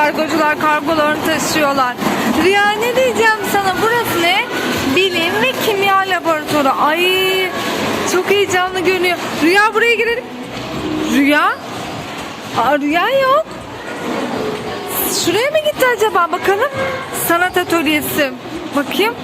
kargocular kargolarını taşıyorlar. Rüya ne diyeceğim sana burası ne? Bilim ve kimya laboratuvarı. Ay çok heyecanlı görünüyor. Rüya buraya girelim. Rüya? Aa, rüya yok. Şuraya mı gitti acaba bakalım? Sanat atölyesi. Bakayım.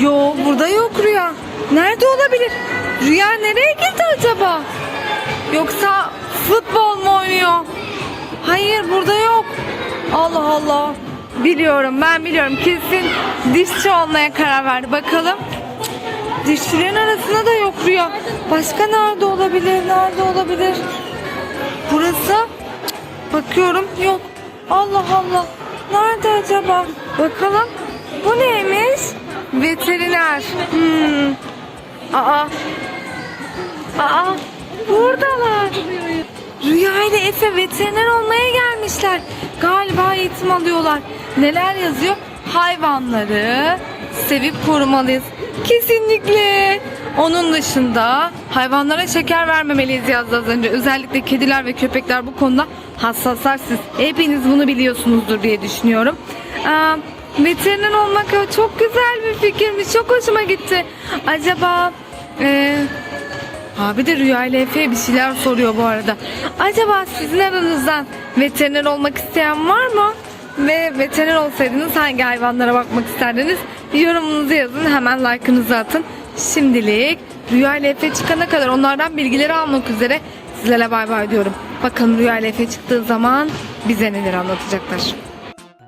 Yo burada yok Rüya. Nerede olabilir? Rüya nereye gitti acaba? Yoksa futbol mu oynuyor? Hayır burada yok. Allah Allah. Biliyorum ben biliyorum. Kesin dişçi olmaya karar verdi. Bakalım. Dişçilerin arasında da yok Rüya. Başka nerede olabilir? Nerede olabilir? Burası? Bakıyorum yok. Allah Allah. Nerede acaba? Bakalım. Bu neymiş? Veteriner. Hmm. Aa. Aa. Buradalar. Rüya ile Efe veteriner olmaya gelmişler. Galiba eğitim alıyorlar. Neler yazıyor? Hayvanları sevip korumalıyız. Kesinlikle. Onun dışında hayvanlara şeker vermemeliyiz yazdı az önce. Özellikle kediler ve köpekler bu konuda hassaslar siz. Hepiniz bunu biliyorsunuzdur diye düşünüyorum. Aa, veteriner olmak çok güzel bir fikirmiş. Çok hoşuma gitti. Acaba e, Abi de Rüya ile Efe'ye bir şeyler soruyor bu arada. Acaba sizin aranızdan veteriner olmak isteyen var mı? Ve veteriner olsaydınız hangi hayvanlara bakmak isterdiniz? Yorumunuzu yazın hemen like'ınızı atın. Şimdilik Rüya ile Efe çıkana kadar onlardan bilgileri almak üzere sizlere bay bay diyorum. Bakalım Rüya ile Efe çıktığı zaman bize neler anlatacaklar.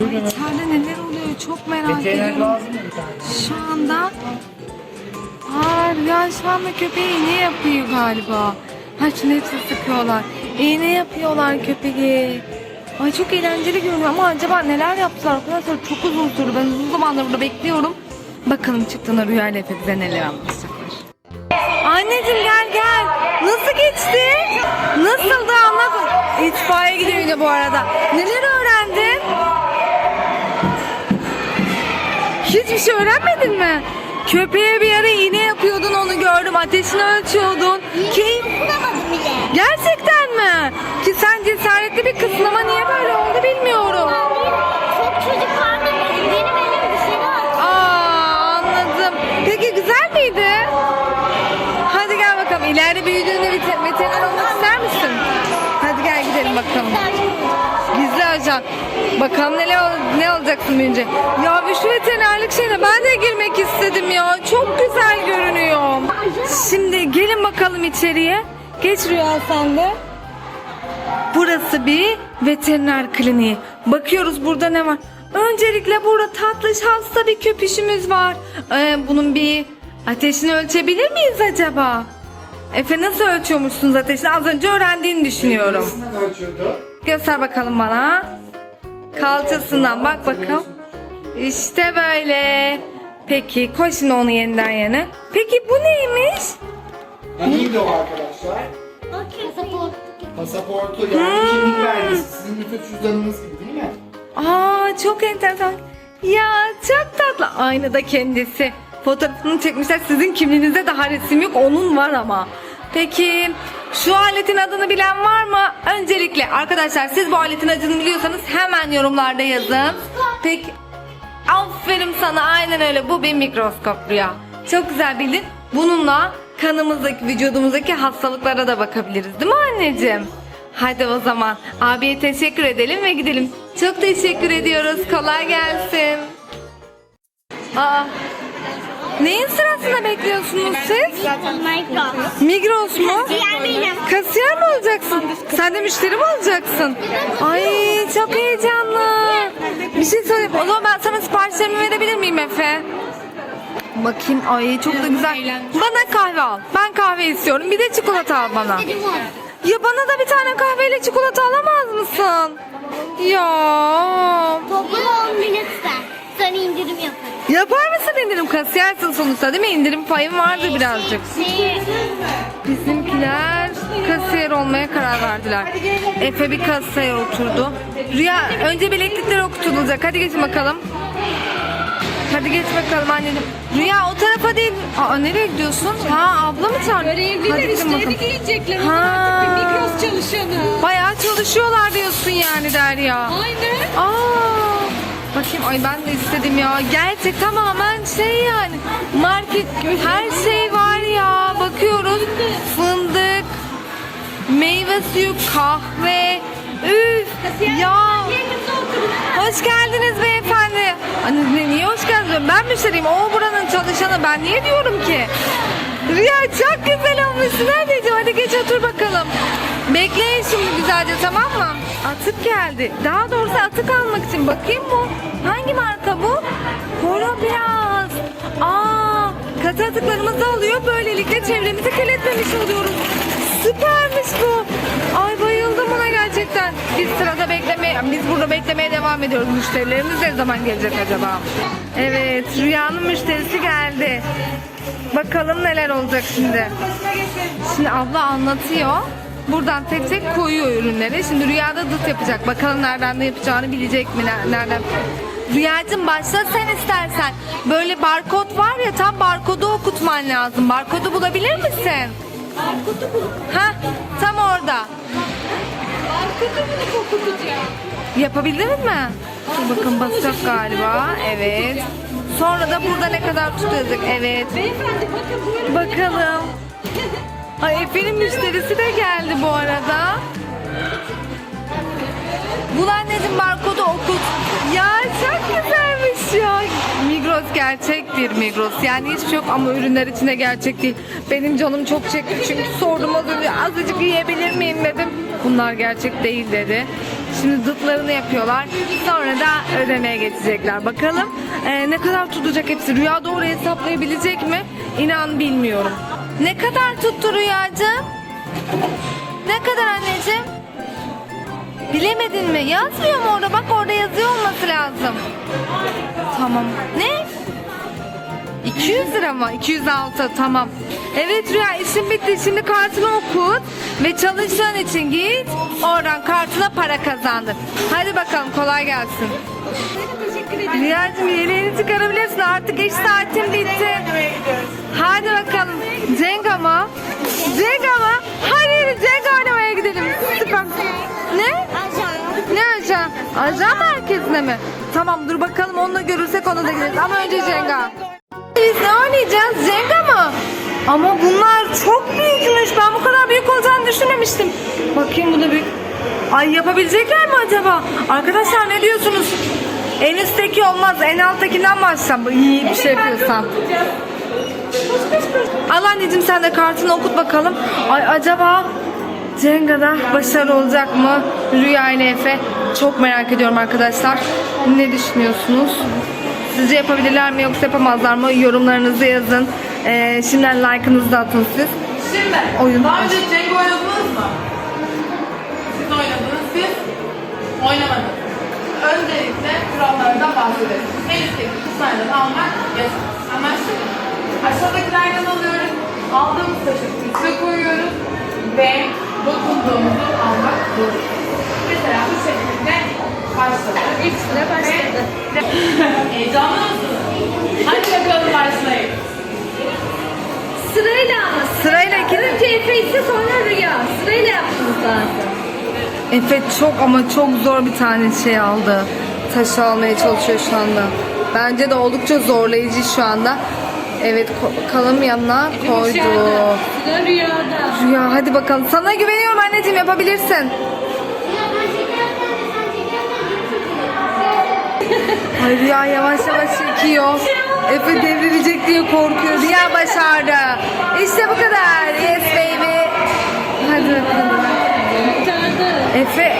İçeride neler oluyor çok merak ediyorum. Şu anda Şu anda köpeğe iğne yapıyor galiba. Ha şunu hepsi sıkıyorlar. İğne yapıyorlar köpeğe. Ay çok eğlenceli görünüyor ama acaba neler yaptılar arkadaşlar çok uzun sürdü. Ben uzun zamandır burada bekliyorum. Bakalım çıktığında Rüya ile bize neler anlatacaklar. Anneciğim gel gel. Nasıl geçti? Nasıldı anlat. İtfaiye gidiyor yine bu arada. Neler öğrendin? Hiçbir şey öğrenmedin mi? Köpeğe bir ara iğne yapıyordun onu gördüm. Ateşini ölçüyordun. Ki Bulamadım bile. gerçekten mi? Ki sen cesaretli bir kızsın ama niye böyle oldu bilmiyorum. Çok çocuk vardı. Benim elim dışarı attı. Aa anladım. Peki güzel miydi? Hadi gel bakalım. İleride büyüdüğünde veter- veteriner olmak ister misin? Hadi gel gidelim bakalım. Gizli ajan. Bakalım ne, ne olacaksın büyünce. Ya bir şu veterinerlik şeyine ben de girmek istedim ya. Çok güzel görünüyor. Şimdi gelin bakalım içeriye. Geç Rüya sen de. Burası bir veteriner kliniği. Bakıyoruz burada ne var. Öncelikle burada tatlış hasta bir köpüşümüz var. Ee, bunun bir ateşini ölçebilir miyiz acaba? Efe nasıl ölçüyormuşsunuz ateşini? Az önce öğrendiğini düşünüyorum. Göster bakalım bana. Kalçasından bak bakalım. İşte böyle. Peki koy şimdi onu yeniden yana. Peki bu neymiş? Neydi o arkadaşlar? Pasaport. Pasaportu yani kimlik belgesi. Sizin nüfus cüzdanınız gibi değil mi? Aa çok enteresan. Ya çok tatlı. Aynada kendisi. Fotoğrafını çekmişler. Sizin kimliğinizde daha resim yok. Onun var ama. Peki şu aletin adını bilen var mı? Öncelikle arkadaşlar siz bu aletin adını biliyorsanız hemen yorumlarda yazın. Peki aferin sana aynen öyle bu bir mikroskop Rüya. Çok güzel bildin. Bununla kanımızdaki vücudumuzdaki hastalıklara da bakabiliriz değil mi anneciğim? Hadi o zaman abiye teşekkür edelim ve gidelim. Çok teşekkür ediyoruz. Kolay gelsin. Aa, neyin sırasında bekliyorsunuz siz? Migros mu? Kasiyer mi olacaksın? Sen de müşteri mi olacaksın? Ay çok heyecanlı. Bir şey söyleyeyim. O zaman ben sana siparişlerimi verebilir miyim Efe? Bakayım ay çok da güzel. Bana kahve al. Ben kahve istiyorum. Bir de çikolata al bana. Ya bana da bir tane kahveyle çikolata alamaz mısın? Ya. Toplam 10 bin lütfen. Sana indirim yaparım. Yapar mısın indirim? Kasiyersin sonuçta değil mi? İndirim payın vardır birazcık. Bizimkiler kasiyer olmaya karar verdiler. Efe bir kasaya oturdu. Rüya önce bileklikler okutulacak. Hadi geçin bakalım. Hadi geç bakalım anneciğim. Rüya o tarafa değil. Aa nereye gidiyorsun? Ha abla mı çağırdı? Görevliler Hadi gidin işlerini bakalım. giyecekler. Ha. Onlar artık bir mikros çalışanı. Bayağı çalışıyorlar diyorsun yani Derya. Aynen. Aa, bakayım ay ben de istedim ya. Gerçek tamamen şey yani. Market her şey var ya. Bakıyoruz. Fındık, meyve suyu, kahve. Üf. Ya. Hoş geldiniz beyefendi. Anne niye hoş geldiniz? Ben müşteriyim. O buranın çalışanı. Ben niye diyorum ki? Rüya çok güzel olmuşsun anneciğim. Hadi geç otur bakalım. Bekleyin şimdi güzelce tamam mı? Atık geldi. Daha doğrusu atık almak için. Bakayım bu. Hangi marka bu? Polo Biraz. Aa, katı atıklarımız da oluyor. Böylelikle çevremizi kirletmemiş oluyoruz. Süpermiş bu. Ay bayıldım buna gerçekten. Biz sırada beklemeye, biz burada beklemeye devam ediyoruz. Müşterilerimiz ne zaman gelecek acaba? Evet, Rüya'nın müşterisi geldi. Bakalım neler olacak şimdi. Şimdi abla anlatıyor. Buradan tek tek koyuyor ürünleri. Şimdi Rüya'da dıt yapacak. Bakalım nereden ne yapacağını bilecek mi? ner- Nereden? Rüyacığım başla sen istersen. Böyle barkod var ya tam barkodu okutman lazım. Barkodu bulabilir misin? Arkutu bulup Ha, tam orada. arkutu bulup okutacağım. Yapabildiniz mi? Dur bakın basacak galiba. Evet. Sonra da burada ne kadar tutacak. Evet. Beyefendi bakın. Bakalım. Ay Efe'nin müşterisi de geldi bu arada. Bul anneciğim barkodu okut. Ya çok güzelmiş ya. Migros gerçek bir Migros. Yani hiçbir şey yok ama ürünler içinde gerçek değil. Benim canım çok çekti çünkü sordum az önce azıcık yiyebilir miyim dedim. Bunlar gerçek değil dedi. Şimdi dıtlarını yapıyorlar. Sonra da ödemeye geçecekler. Bakalım e, ne kadar tutacak hepsi. Rüya doğru hesaplayabilecek mi? İnan bilmiyorum. Ne kadar tuttu Rüyacığım? Ne kadar anneciğim? Bilemedin mi? Yazmıyor mu orada? Bak orada yazıyor olması lazım. Tamam. Ne? 200 lira mı? 206 tamam. Evet Rüya işin bitti. Şimdi kartını okut ve çalışan için git. Oradan kartına para kazandır. Hadi bakalım kolay gelsin. Rüyacığım yeleğini çıkarabilirsin. Artık iş saatin bitti. Hadi bakalım. Cenga mı? Cenga mı? Hadi Cenga oynamaya gidelim. Süper. Ne? Ne ajan? Ajan merkezine mi? Tamam dur bakalım onunla görürsek ona da gideriz. Ama önce Cenga. Biz ne oynayacağız? Cenga mı? Ama bunlar çok büyükmüş. Ben bu kadar büyük olacağını düşünmemiştim. Bakayım bu da büyük. Ay yapabilecekler mi acaba? Arkadaşlar ne diyorsunuz? En üstteki olmaz. En alttakinden başlayalım. İyi bir şey yapıyorsan. Al anneciğim sen de kartını okut bakalım. Ay acaba Cenga'da başarılı olacak mı? Rüya ile Efe. Çok merak ediyorum arkadaşlar. Ne düşünüyorsunuz? Sizce yapabilirler mi yoksa yapamazlar mı? Yorumlarınızı yazın. Ee, şimdiden like'ınızı da atın siz. Şimdi Oyun. daha önce Cenk oynadınız mı? Siz oynadınız, siz oynamadınız. Öncelikle kurallardan bahsedelim. En üstteki kutulardan almak yasak. Mı? Aşağıdakilerden alıyoruz. Aldığımız taşı üste koyuyoruz ve dokunduğumuzu almak zorundayız. Mesela bu şekilde başladı. İlk sıra başladı. Heyecanlı mısınız? Hadi bakalım başlayın. Sırayla ama. Sırayla Önce Efe ise sonra Rüya. Sırayla yaptınız lazım. Efe çok ama çok zor bir tane şey aldı. Taşı almaya çalışıyor şu anda. Bence de oldukça zorlayıcı şu anda. Evet kalım yanına koydu. Sıra Rüya'da. Rüya hadi bakalım. Sana güveniyorum anneciğim yapabilirsin. Ay Rüya yavaş yavaş çekiyor. Efe devrilecek diye korkuyor. Rüya başardı. İşte bu kadar. Yes baby. Hadi bakalım. Efe.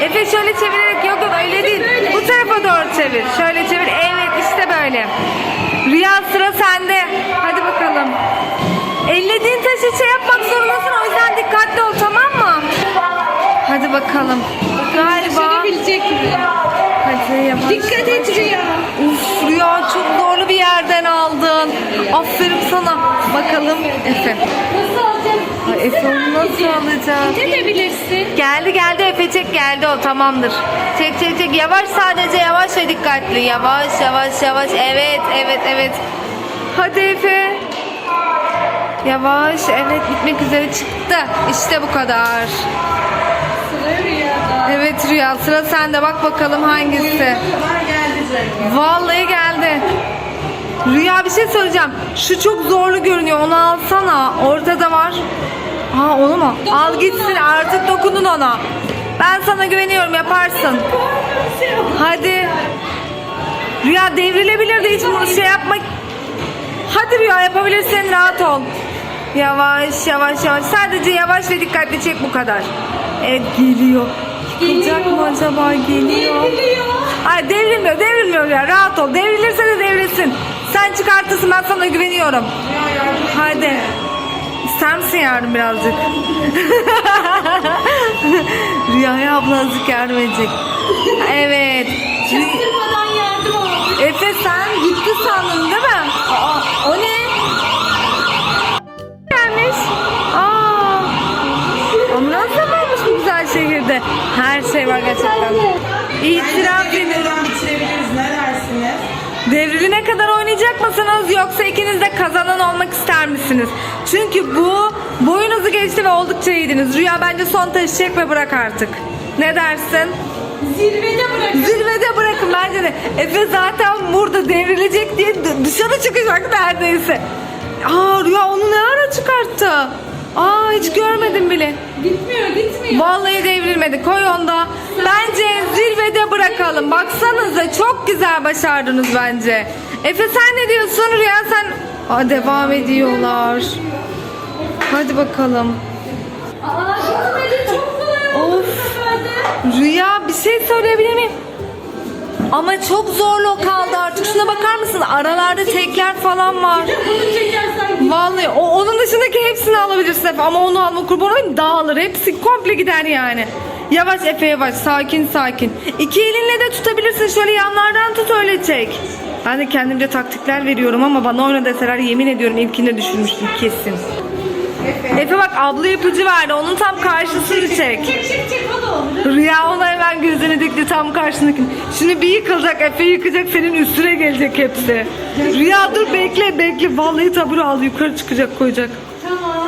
Efe. Şöyle çevirerek yok yok öyle değil. Bu tarafa doğru çevir. Şöyle çevir. Evet işte böyle. Rüya sıra sende. Hadi bakalım. Ellediğin taşı şey yapmak zorundasın. O yüzden dikkatli ol tamam mı? Hadi bakalım. Galiba. Başarabilecek mi? Hadi yavaş. Dikkat et Rüya. Uf Rüya çok zorlu bir yerden aldın. Aferin sana. Bakalım Efe. Ay, Efe onu nasıl alacak? Gidebilirsin. Geldi geldi Efe çek geldi o tamamdır. Çek çek çek yavaş sadece yavaş ve dikkatli. Yavaş yavaş yavaş evet evet evet. Hadi Efe. Yavaş. Evet bitmek üzere çıktı. İşte bu kadar. Evet Rüya sıra sende bak bakalım hangisi. Vallahi geldi. Rüya bir şey söyleyeceğim. Şu çok zorlu görünüyor. Onu alsana. Ortada var. Ha onu mu? Al gitsin artık dokundun ona. Ben sana güveniyorum yaparsın. Hadi. Rüya devrilebilir de hiç bunu şey yapma. Hadi Rüya yapabilirsin rahat ol. Yavaş yavaş yavaş. Sadece yavaş ve dikkatli çek bu kadar. Evet geliyor. Yıkılacak mı acaba? Geliyor. Ay devrilmiyor devrilmiyor ya rahat ol. Devrilirse de devrilsin. Sen çıkartırsın ben sana güveniyorum. Hadi. İster misin yardım birazcık? Rüya'ya abla azıcık yardım edecek. Evet. Yardım. Efe sen gitti sandın değil mi? Aa, o ne? Gelmiş. Aa. Ambulans da varmış bu güzel şehirde. Her şey var gerçekten. İtiraf ediyorum. Devriline kadar oynayacak mısınız yoksa ikiniz de kazanan olmak ister misiniz? Çünkü bu boyunuzu geçti ve oldukça iyiydiniz. Rüya bence son taşı çek ve bırak artık. Ne dersin? Zirvede bırak. Zirvede bırakın bence de. Efe zaten burada devrilecek diye d- dışarı çıkacak neredeyse. Aa Rüya onu ne ara çıkarttı? Aa hiç görmedim bile. Gitmiyor gitmiyor. Vallahi devrilmedi. Koy onda. Bence zirvede bırakalım. Baksanıza çok güzel başardınız bence. Efe sen ne diyorsun? Rüya sen... Aa, devam ediyorlar. Hadi bakalım. Aa gitmedi çok kolay oldu bu. Rüya bir şey söyleyebilir miyim? Ama çok zorlu kaldı artık. Şuna bakar mısın? Aralarda tekler falan var. Bunu çekersen. Vallahi o, onun dışındaki hepsini alabilirsin Efe. Ama onu alma kurban olayım dağılır. Hepsi komple gider yani. Yavaş Efe yavaş. Sakin sakin. İki elinle de tutabilirsin. Şöyle yanlardan tut öyle çek. Ben de kendimce taktikler veriyorum ama bana oyna deseler yemin ediyorum ilkinde düşürmüştüm kesin. Efe bak abla ipucu verdi. Onun tam karşısını çek. Çek çek çek o da olur. Rüya ona hemen gözünü dikti tam karşındaki. Şimdi bir yıkılacak Efe yıkacak senin üstüne gelecek hepsi. Rüya dur bekle bekle. Vallahi taburu al yukarı çıkacak koyacak. Tamam.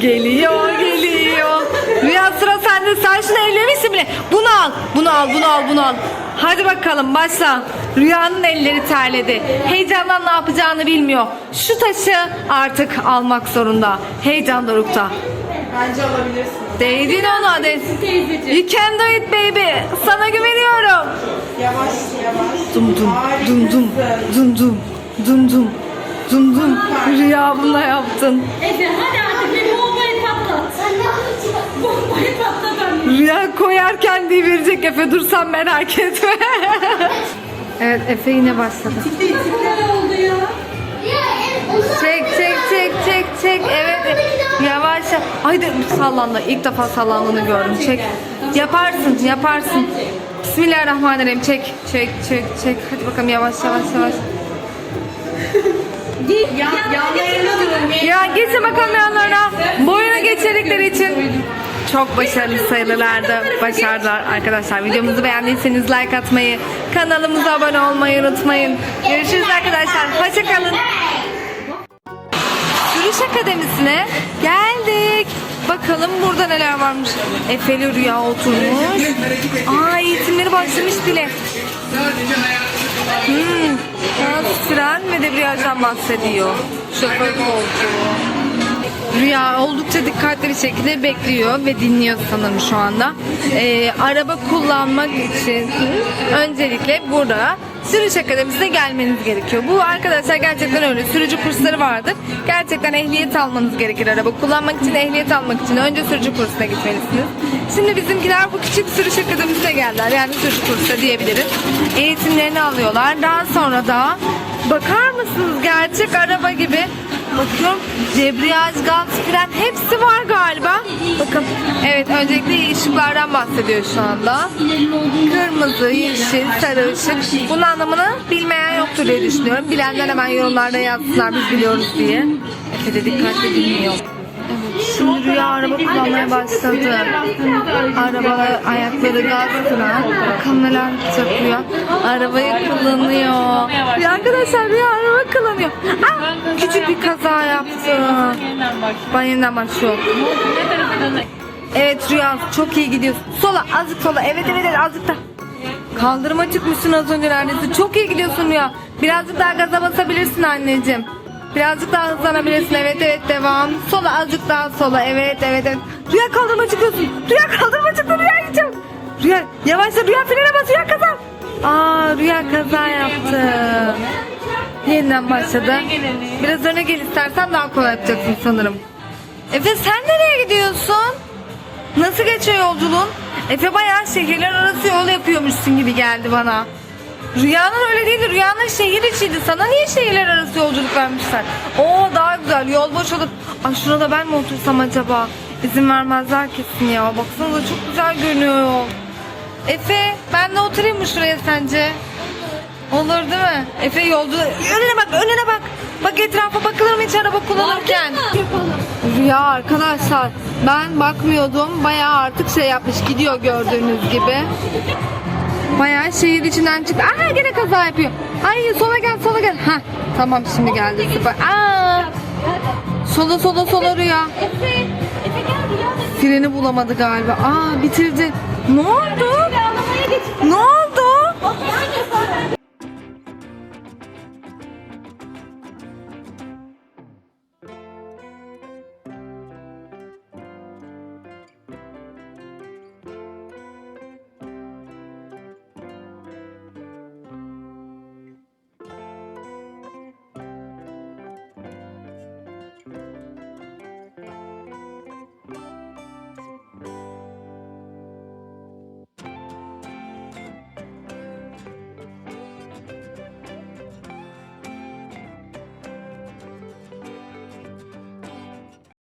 Geliyor geliyor. Sen şunu ellemişsin bile. Bunu al bunu al bunu al bunu al. Hadi bakalım başla. Rüyanın elleri terledi. Heyecandan ne yapacağını bilmiyor. Şu taşı artık almak zorunda. Heyecan dorukta. Bence alabilirsin. Değdin ona de. You can do it baby. Sana güveniyorum. Yavaş yavaş. Dum dum dum dum dum dum dum dum dum dum. Rüya bununla yaptın. Efe hadi artık bir Rüya koyarken devirecek Efe dur sen merak etme. evet Efe yine başladı. Ya. Çek çek çek çek çek. Evet yavaş yavaş. Haydi sallandı. İlk defa sallandığını gördüm. Çek. Yaparsın yaparsın. Bismillahirrahmanirrahim. Çek çek çek çek. Hadi bakalım yavaş yavaş yavaş. Git. Yan, yanlarına durun. Ya geçin bakalım yanlarına. Boyunu geçirdikleri için çok başarılı sayılırlardı. Başardılar arkadaşlar. Videomuzu beğendiyseniz like atmayı, kanalımıza abone olmayı unutmayın. Görüşürüz arkadaşlar. Hoşçakalın. Sürüş Akademisi'ne geldik. Bakalım burada neler varmış. Efeli Rüya oturmuş. Aa eğitimleri başlamış bile. Hmm. Fren ve debriyajdan bahsediyor. Şoför koltuğu. Rüya oldukça dikkatli bir şekilde bekliyor ve dinliyor sanırım şu anda. Ee, araba kullanmak için öncelikle burada sürüş akademisine gelmeniz gerekiyor. Bu arkadaşlar gerçekten öyle. Sürücü kursları vardır. Gerçekten ehliyet almanız gerekir araba kullanmak için, ehliyet almak için önce sürücü kursuna gitmelisiniz. Şimdi bizimkiler bu küçük sürüş akademisine geldiler. Yani sürücü kursu diyebiliriz. Eğitimlerini alıyorlar. Daha sonra da bakar mısınız gerçek araba gibi Bakıyorum debriyaj, gaz, fren hepsi var galiba. Bakın evet öncelikle ışıklardan bahsediyor şu anda. Kırmızı, yeşil, sarı ışık. Bunun anlamını bilmeyen yoktur diye düşünüyorum. Bilenler hemen yorumlarda yazsınlar biz biliyoruz diye. Efe de dikkatli dinliyor. Şimdi Rüya araba kullanmaya başladı. Arabalar ayakları gaz fren. Bakalım neler yapacak Rüya. Arabayı kullanıyor. Rüya arkadaşlar Rüya araba kullanıyor. Ah, küçük bir kaza yaptı. Ben yeniden başlıyorum. Evet Rüya çok iyi gidiyorsun. Sola azıcık sola. Evet evet evet azıcık da. Kaldırıma çıkmışsın az önce neredeyse. Çok iyi gidiyorsun Rüya. Birazcık daha gaza basabilirsin anneciğim. Birazcık daha hızlanabilirsin. Evet evet devam. Sola azıcık daha sola. Evet evet evet. Rüya kaldırıma çıkıyorsun. Rüya kaldırıma çıktı. Rüya gideceğim. Rüya yavaşla Rüya frene bas. Rüya kaza. Aa Rüya kaza yaptı. Yeniden başladı. Biraz öne gel istersen daha kolay yapacaksın sanırım. Efe sen nereye gidiyorsun? Nasıl geçiyor yolculuğun? Efe bayağı şehirler arası yol yapıyormuşsun gibi geldi bana. Rüyanın öyle değildi. Rüyanın şehir içiydi. Sana niye şehirler arası yolculuk vermişler? Oo daha güzel. Yol boş olur. Ay şuna da ben mi otursam acaba? İzin vermezler kesin ya. Baksanıza çok güzel görünüyor yol. Efe ben de oturayım mı şuraya sence? Olur değil mi? Efe yolcu... Önüne bak önüne bak. Bak etrafa bakılır mı hiç araba kullanırken? Rüya arkadaşlar ben bakmıyordum bayağı artık şey yapmış gidiyor gördüğünüz gibi. Bayağı şehir içinden çıktı. Aa gene kaza yapıyor. Ay sola gel sola gel. Ha tamam şimdi geldi süper. Aa sola sola sola Rüya. Freni bulamadı galiba. Aa bitirdi. Ne oldu? Ne oldu?